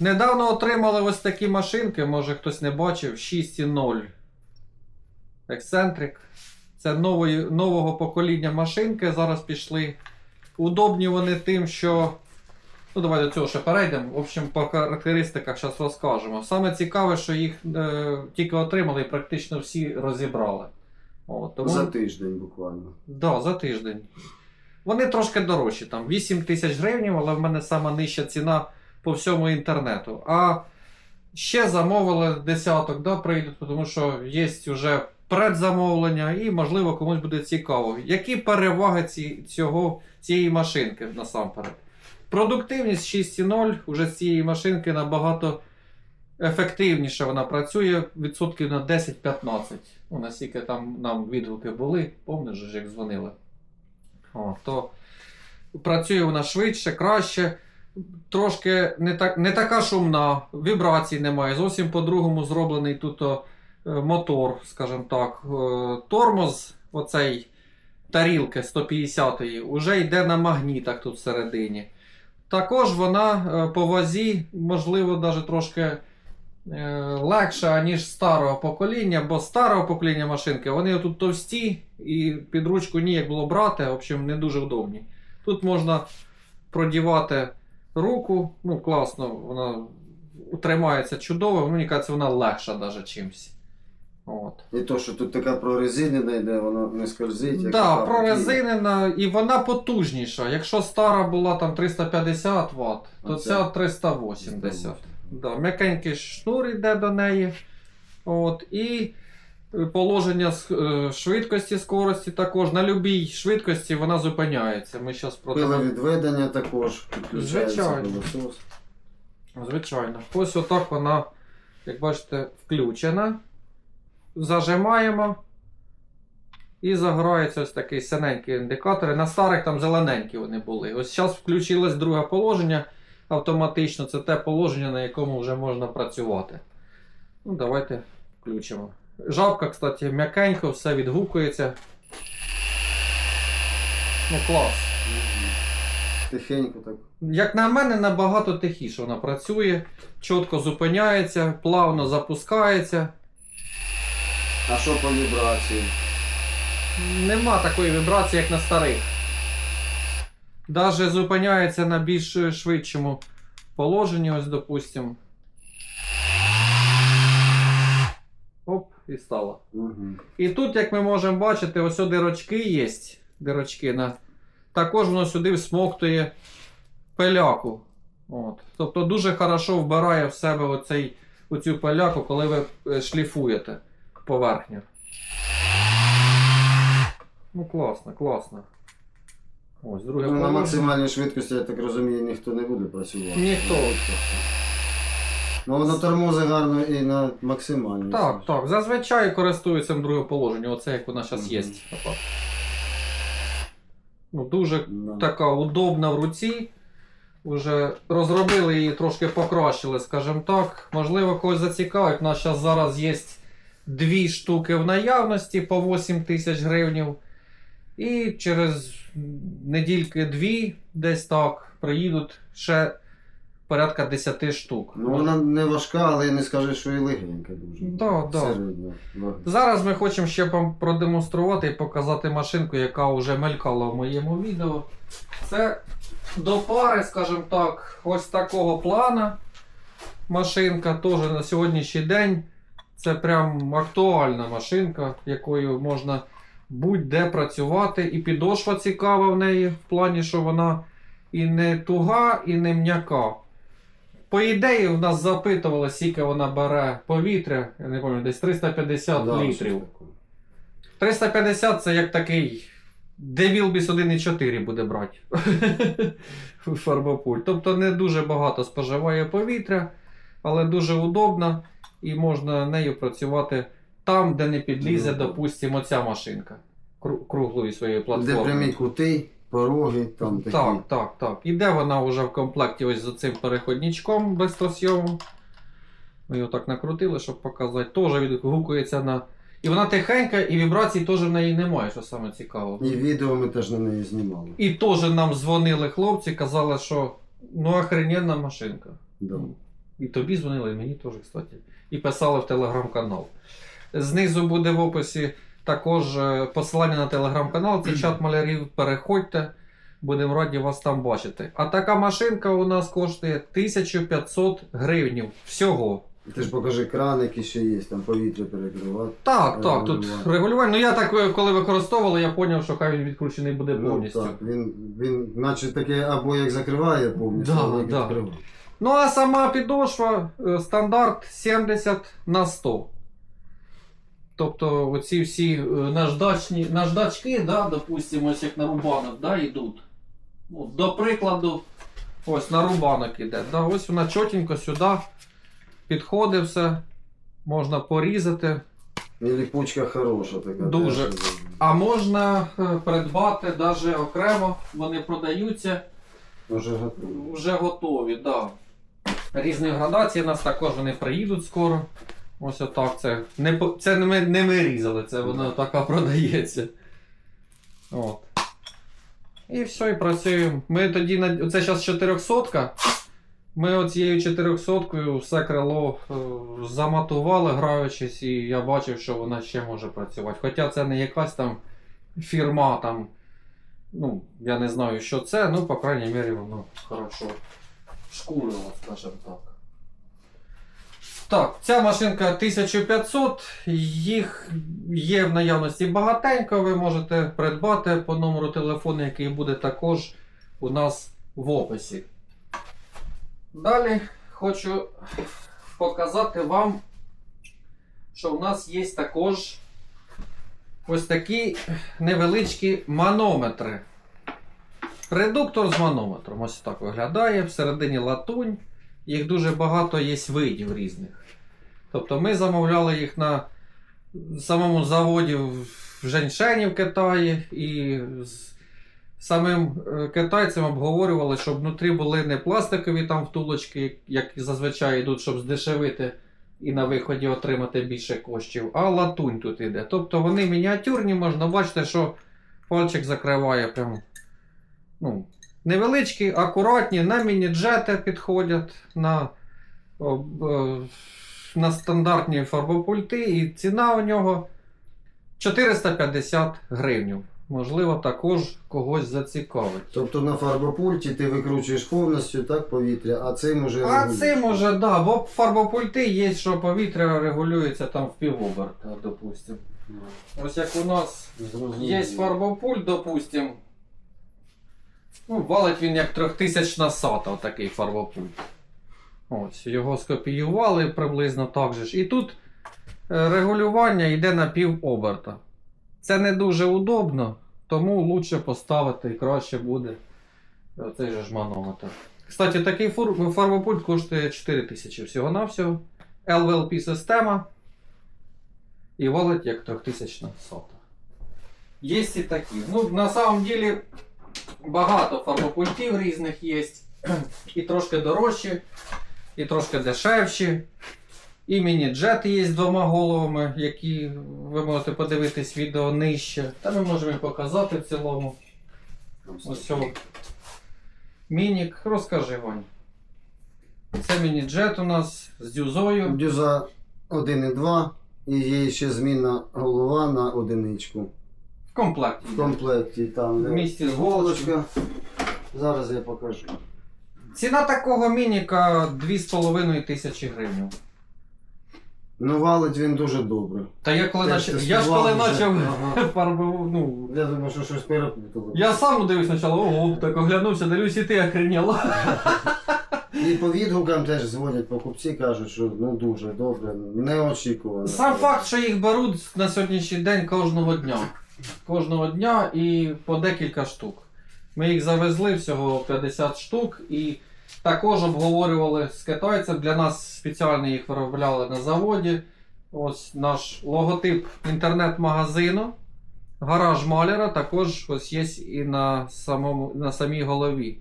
Недавно отримали ось такі машинки, може хтось не бачив, 6.0. Ексцентрик. Це нової, нового покоління машинки зараз пішли. Удобні вони тим, що. Ну, давай до цього ще перейдемо. В общем, по характеристиках зараз розкажемо. Саме цікаве, що їх е, тільки отримали і практично всі розібрали. От, тому... За тиждень буквально. Да, за тиждень. Вони трошки дорожчі, там 8 тисяч гривень, але в мене сама нижча ціна по всьому інтернету. А ще замовили десяток, да, прийдуть, тому що є вже предзамовлення і, можливо, комусь буде цікаво. Які переваги ці, цього, цієї машинки насамперед? Продуктивність 6.0 уже з цієї машинки набагато ефективніше вона працює відсотків на 10-15. Ну, наскільки там нам відгуки були, пам'ятаєш, як дзвонили. О, то працює вона швидше, краще, трошки не, так, не така шумна, вібрацій немає. Зовсім по-другому зроблений тут е, мотор, скажімо так. Е, Тормоз, оцей тарілки 150-ї, вже йде на магнітах тут всередині. Також вона е, по вазі, можливо, навіть трошки легша, ніж старого покоління, бо старого покоління машинки вони тут товсті і під ручку ніяк було брати, в общем, не дуже удобні. Тут можна продівати руку, ну класно, вона тримається чудово, мені кажеться, вона легша навіть чимось. От. І то, що тут така прорезинена йде, воно не скользить. як Да, прорезинена і вона потужніша. Якщо стара була там 350 Вт, то Оце ця 380. Да, м'якенький шнур йде до неї. От, і положення е, швидкості, скорості також. На будь-якій швидкості вона зупиняється. Ми зараз про Пиловідведення також підключається Звичайно. Звичайно. Ось отак вона, як бачите, включена. Зажимаємо. І загорається ось такий синенький індикатор. На старих там зелененькі вони були. Ось зараз включилось друге положення автоматично. Це те положення, на якому вже можна працювати. Ну, давайте включимо. Жабка, кстати, м'якенько, все відгукується. Ну, клас. Тихенько так. Як на мене, набагато тихіше вона працює, чітко зупиняється, плавно запускається. А що по вібрації? Нема такої вібрації, як на старих. Даже зупиняється на більш швидшому положенні, ось допустимо. І стало. Угу. І тут, як ми можемо бачити, ось дирочки є. Дирочки на... Також воно сюди всмоктує пиляку. От. Тобто дуже хорошо вбирає в себе оцей, оцю пиляку, коли ви е, шліфуєте поверхню. Ну, класно, класно. Ось, друге Ну, на максимальній швидкості, я так розумію, ніхто не буде працювати. Ніхто. Ну воно тормозить гарно і на максимальній. Так, так. Зазвичай користуються друге положення. Оце як вона зараз Мгм. є. Ну, дуже Да. така удобна в руці. Уже розробили її, трошки покращили, скажімо так. Можливо, когось зацікавить. У нас зараз, зараз є дві штуки в наявності по 8 тисяч гривень. І через недільки-дві, десь так, приїдуть ще порядка 10 штук. Ну вона не важка, але я не скажу, що і легенька дуже. Да, да. Середня. Зараз ми хочемо ще вам продемонструвати і показати машинку, яка вже мелькала в моєму відео. Це до пари, скажімо так, ось такого плана. Машинка теж на сьогоднішній день. Це прям актуальна машинка, якою можна будь-де працювати. І підошва цікава в неї, в плані, що вона і не туга, і не м'яка. По ідеї, в нас запитували, скільки вона бере повітря, я не пам'ятаю, десь 350 Да, літрів. щось таке. 350 це як такий Девілбіс 1.4 буде брати. Фарбопульт. Тобто не дуже багато споживає повітря, але дуже удобна і можна нею працювати там, де не підлізе, Мгм. допустимо, ця машинка кру- круглої своєї Де платформи. прямі кути, пороги, там такі. Так, так, так. Іде вона вже в комплекті ось з цим переходничком безстросйомом. Ми його так накрутили, щоб показати. Теж відгукується на. І вона тихенька, і вібрацій теж в неї немає, що саме цікаво. І відео ми теж на неї знімали. І теж нам дзвонили хлопці, казали, що ну охрененна машинка. Да. І тобі дзвонили, і мені теж, кстати. І писали в телеграм-канал. Знизу буде в описі також е, посилання на телеграм-канал. Це чат малярів. Переходьте, будемо раді вас там бачити. А така машинка у нас коштує 1500 гривнів всього. Ти ж покажи кран, який ще є, там повітря перекривати. Так, так, тут Регулювання. Ну я так, е, коли використовували, я зрозумів, що хай він відкручений буде Ну, повністю. так, він, він наче таке або як закриває повністю, Да, або як да. відкриває. Ну а сама підошва е, стандарт 70 на 100. Тобто оці всі е, наждачні, наждачки, да, допустимо, ось як на рубанок, да, йдуть. Ну, до прикладу, ось на рубанок іде. Да, ось вона чотенько сюди підходить все, можна порізати. І ліпучка хороша така. Дуже. теж. А можна е, придбати навіть окремо, вони продаються. Вже готово. Вже готові. Да. Різні градації у нас також вони приїдуть скоро. Ось отак. Це не, це не, ми, не ми різали, це воно така продається. От. І все, і працюємо. Ми тоді на. Це зараз 400. Ми оцією 400 все крило е, заматували, граючись, і я бачив, що вона ще може працювати. Хоча це не якась там фірма там. Ну, я не знаю, що це, ну, по крайній мірі, воно хорошо шкурило, скажімо так. Так, ця машинка 1500, їх є в наявності багатенько, ви можете придбати по номеру телефону, який буде також у нас в описі. Далі хочу показати вам, що в нас є також ось такі невеличкі манометри. Редуктор з манометром. Ось так виглядає. Всередині латунь. Їх дуже багато є видів різних. Тобто ми замовляли їх на самому заводі в Женьшені в Китаї і з самим е, китайцем обговорювали, щоб внутрі були не пластикові там втулочки, як зазвичай йдуть, щоб здешевити і на виході отримати більше коштів, а латунь тут іде. Тобто вони мініатюрні, можна бачити, що пальчик закриває прям. Ну, невеличкі, акуратні, на міні-джети підходять, на, е, на стандартні фарбопульти, і ціна у нього 450 гривень. Можливо, також когось зацікавить. Тобто на фарбопульті ти викручуєш повністю так, повітря, а цим уже. А цим уже, да, бо фарбопульти є, що повітря регулюється там в півоберта, допустим. Ось як у нас Зрозуміло. Є фарбопульт, допустим. Ну, валить він як трьохтисячна сата, такий фарбопульт. Ось, його скопіювали приблизно так же ж. І тут е, регулювання йде на пів оберта. Це не дуже удобно, тому краще поставити і краще буде цей же ж манометр. Кстати, такий фарбопульт коштує 4000 всього-навсього. LVLP система. І валить як трьохтисячна сота. Є і такі. Ну, на самом деле багато фарбопультів різних є. І трошки дорожчі, і трошки дешевші. І міні-джети є з двома головами, які ви можете подивитись відео нижче. Та ми можемо показати в цілому. Ось. Мінік, розкажи Вань. Це міні-джет у нас з дюзою. Дюза 1,2 і є ще змінна голова на одиничку. В комплекті. В комплекті там В місті з голочка. Зараз я покажу. Ціна такого мініка 2,5 тисячі гривень. Ну, валить він дуже добре. Та я коли Теж начав. Я ж коли вже. почав Ага. фарбу, ну. Я думаю, що щось перепутало. Я сам дивився спочатку, ого, так оглянувся, дивлюсь, і ти охреняла. І по відгукам теж дзвонять покупці, кажуть, що ну дуже добре, неочікувано. Сам факт, що їх беруть на сьогоднішній день кожного дня. Кожного дня і по декілька штук. Ми їх завезли всього 50 штук і також обговорювали з китайцем. Для нас спеціально їх виробляли на заводі. Ось наш логотип інтернет-магазину. Гараж маляра також ось є і на, самому, на самій голові.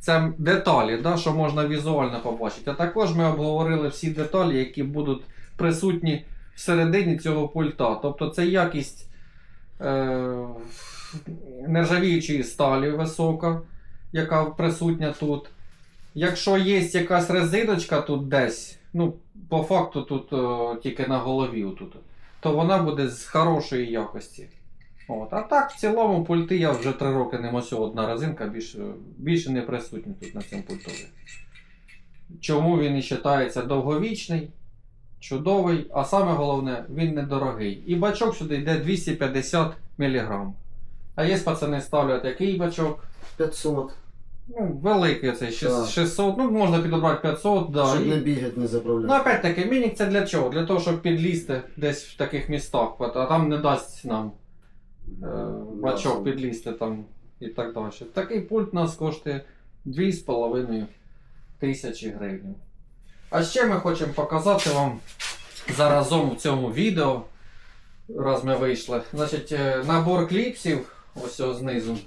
Це деталі, да, що можна візуально побачити. А також ми обговорили всі деталі, які будуть присутні всередині цього пульта. Тобто це якість нержавіючої сталі висока, яка присутня тут. Якщо є якась резиночка тут десь, ну, по факту тут о, тільки на голові отут, то вона буде з хорошої якості. От. А так, в цілому пульти я вже 3 роки не ось одна резинка, більше, більше не присутня тут на цьому пультові. Чому він і вважається довговічний, чудовий, а саме головне, він недорогий. І бачок сюди йде 250 мг. А є пацани ставлять який бачок? 500, Ну, великий цей 600, ну можна підібрати 500, да. щоб не бігати, не заправляти. Ну, опять таки, мінік це для чого? Для того, щоб підлізти десь в таких містах, а там не дасть нам е, бачок підлізти там і так далі. Такий пульт у нас коштує 2,5 тисячі гривень. А ще ми хочемо показати вам заразом в цьому відео, раз ми вийшли. Значить, е, набор кліпсів, ось ось знизу.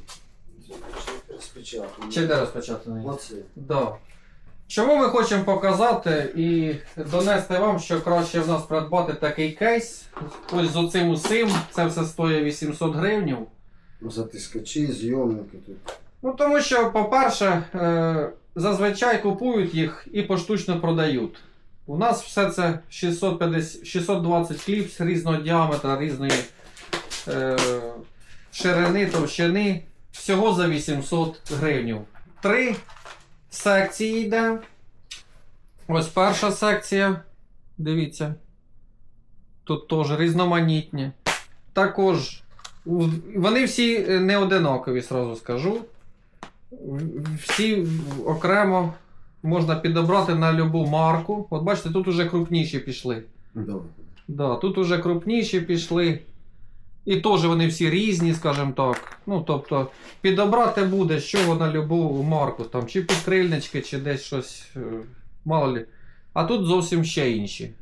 Розпечатано. Чи де розпечатаний? Оце. Да. Чому ми хочемо показати і донести вам, що краще в нас придбати такий кейс. Ось з оцим усім. Це все стоїть 800 гривень. Затискачі, зйомники тут. Ну тому що, по-перше, е, зазвичай купують їх і поштучно продають. У нас все це 650, 620 кліпс різного діаметра, різної е, ширини, товщини. Всього за 800 гривень. Три секції йде. Ось перша секція. Дивіться. Тут теж різноманітні. Також вони всі е, не одинакові, сразу скажу. Всі окремо можна підобрати на любу марку. От бачите, тут уже крупніші пішли. Добре. Да, тут уже крупніші пішли. І теж вони всі різні, скажімо так. Ну, тобто, підобрати буде чого на любу марку, там, чи підкрильнички, чи десь щось. е, Мало лі. А тут зовсім ще інші.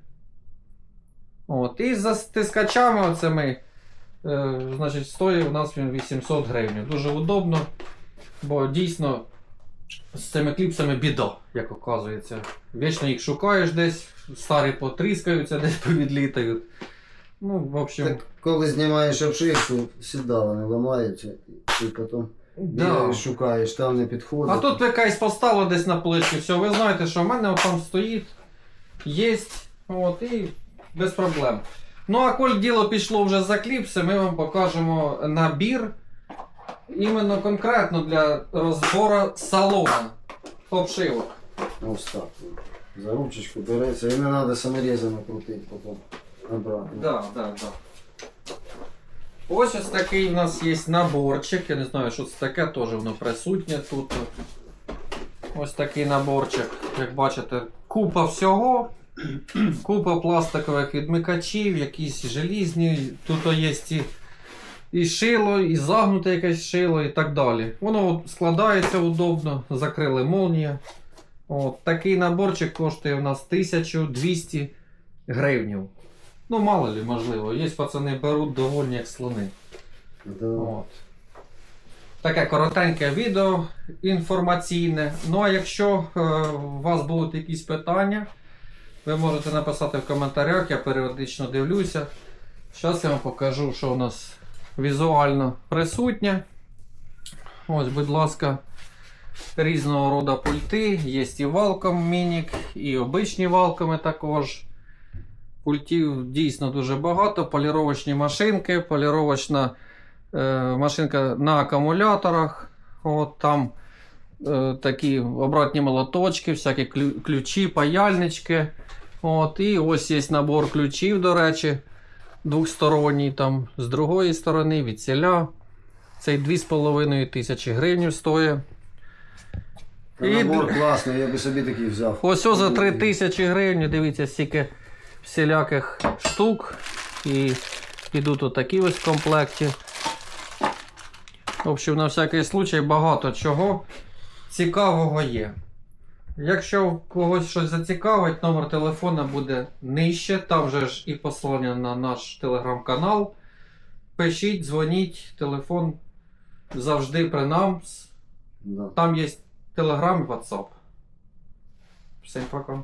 От, і за стискачами оцими, е, значить, стоїть у нас він 800 гривень. Дуже удобно, бо дійсно з цими кліпсами біда, як оказується. Вічно їх шукаєш десь, старі потріскаються, десь повідлітають. Ну, в общем, Так, коли знімаєш обшивку, завжди вони ламаються, і потім да. шукаєш, там не підходить. А тут якась поставила десь на поличці, все, ви знаєте, що в мене там стоїть, є, от, і без проблем. Ну, а коль діло пішло вже за кліпси, ми вам покажемо набір іменно конкретно для розбору салона обшивок. Ось так. За ручечку береться, і не треба саморізами крутити потім. Обратно. Да, да, да. Ось ось такий у нас є наборчик. Я не знаю, що це таке, теж воно присутнє тут. Ось такий наборчик, як бачите, купа всього. Купа пластикових відмикачів, якісь желізні. Тут є і, і шило, і загнуте якесь шило, і так далі. Воно от складається удобно, закрили молнія. От, такий наборчик коштує у нас 1200 гривнів. Ну, мало ли, можливо. Є пацани беруть довольні як слони. Да. От. Таке коротеньке відео інформаційне. Ну а якщо е, у вас будуть якісь питання, ви можете написати в коментарях, я періодично дивлюся. Зараз я вам покажу, що у нас візуально присутнє. Ось, будь ласка, різного роду пульти. Є і Wacom Мінік, і обичні валками також. Пультів дійсно дуже багато. Поліровочні машинки, поліровочна е, машинка на акумуляторах. От там е, такі обратні молоточки, всякі ключі, паяльнички. От, і ось є набор ключів, до речі, двохсторонній, там з другої сторони, від ціля. Цей 2,5 тисячі гривень стоїть. І- Набор класний, я би собі такий взяв. Ось за 3 тисячі гривень, дивіться, стільки всіляких штук. І підуть отакі ось в комплекті. В общем, на всякий случай багато чого цікавого є. Якщо когось щось зацікавить, номер телефона буде нижче. Там же ж і послання на наш телеграм-канал. Пишіть, дзвоніть, телефон завжди при нам. Да. Там є телеграм і WhatsApp. Всім пока.